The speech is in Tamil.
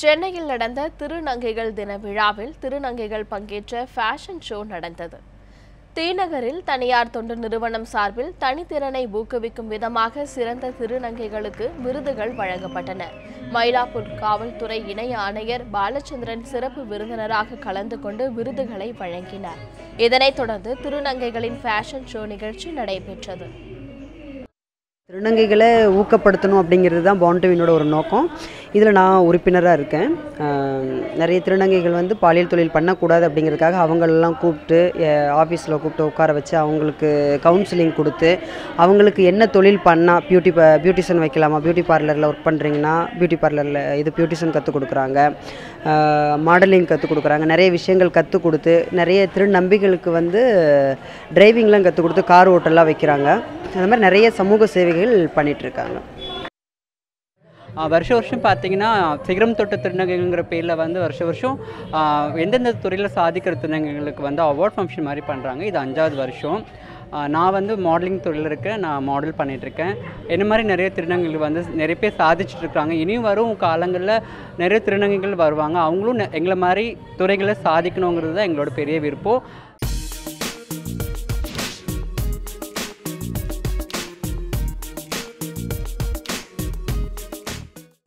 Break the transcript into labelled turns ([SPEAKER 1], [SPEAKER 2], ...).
[SPEAKER 1] சென்னையில் நடந்த திருநங்கைகள் தின விழாவில் திருநங்கைகள் பங்கேற்ற ஃபேஷன் ஷோ நடந்தது. தீநகரில் தனியார் தொண்டு நிறுவனம் சார்பில் தனித்திறனை ஊக்குவிக்கும் விதமாக சிறந்த திருநங்கைகளுக்கு விருதுகள் வழங்கப்பட்டன. மயிலாப்பூர் காவல்துறை இணை ஆணையர் பாலச்சந்திரன் சிறப்பு விருந்தினராக கலந்து கொண்டு விருதுகளை வழங்கினார். இதனைத் தொடர்ந்து திருநங்கைகளின் ஃபேஷன் ஷோ நிகழ்ச்சி நடைபெற்றது.
[SPEAKER 2] திருநங்கைகளை ஊக்கப்படுத்தணும் அப்படிங்கிறது தான் பாண்டவினோட ஒரு நோக்கம். இதில் நான் உறுப்பினராக இருக்கேன். நிறைய திருநங்கைகள் வந்து பாலியல் தொழில் பண்ணக்கூடாது அப்படிங்கிறதுக்காக அவங்களெல்லாம் கூப்பிட்டு ஆஃபீஸில் கூப்பிட்டு உட்கார வச்சு அவங்களுக்கு கவுன்சிலிங் கொடுத்து அவங்களுக்கு என்ன தொழில் பண்ணால் பியூட்டி பியூட்டிஷன் வைக்கலாமா பியூட்டி பார்லரில் ஒர்க் பண்ணுறீங்கன்னா பியூட்டி பார்லரில் இது பியூட்டிஷன் கற்றுக் கொடுக்குறாங்க. மாடலிங் கற்றுக் கொடுக்குறாங்க. நிறைய விஷயங்கள் கற்றுக் கொடுத்து நிறைய திருநம்பிகளுக்கு வந்து டிரைவிங்லாம் கற்றுக் கொடுத்து கார் ஓட்டெல்லாம் வைக்கிறாங்க. அந்த மாதிரி நிறைய சமூக சேவைகள் பண்ணிகிட்ருக்காங்க.
[SPEAKER 3] வருஷ வருஷம் பார்த்தீங்கன்னா சிகரம் தொட்ட திருநங்கைங்கிற பேரில் வந்து வருஷ வருஷம் எந்தெந்த துறையில் சாதிக்கிற திருநங்கைகளுக்கு வந்து அவார்ட் ஃபங்க்ஷன் மாதிரி பண்ணுறாங்க இது அஞ்சாவது வருஷம். நான் வந்து மாடலிங் தொழில் இருக்கேன். நான் மாடல் பண்ணிகிட்ருக்கேன் என்ன மாதிரி நிறைய திருநங்கைகள் வந்து நிறைய பேர் சாதிச்சுட்ருக்காங்க இனியும் வரும் காலங்களில் நிறைய திருநங்கைகள் வருவாங்க. அவங்களும் நெ- எங்களை மாதிரி துறைகளை சாதிக்கணுங்கிறது தான் எங்களோட பெரிய விருப்பம்.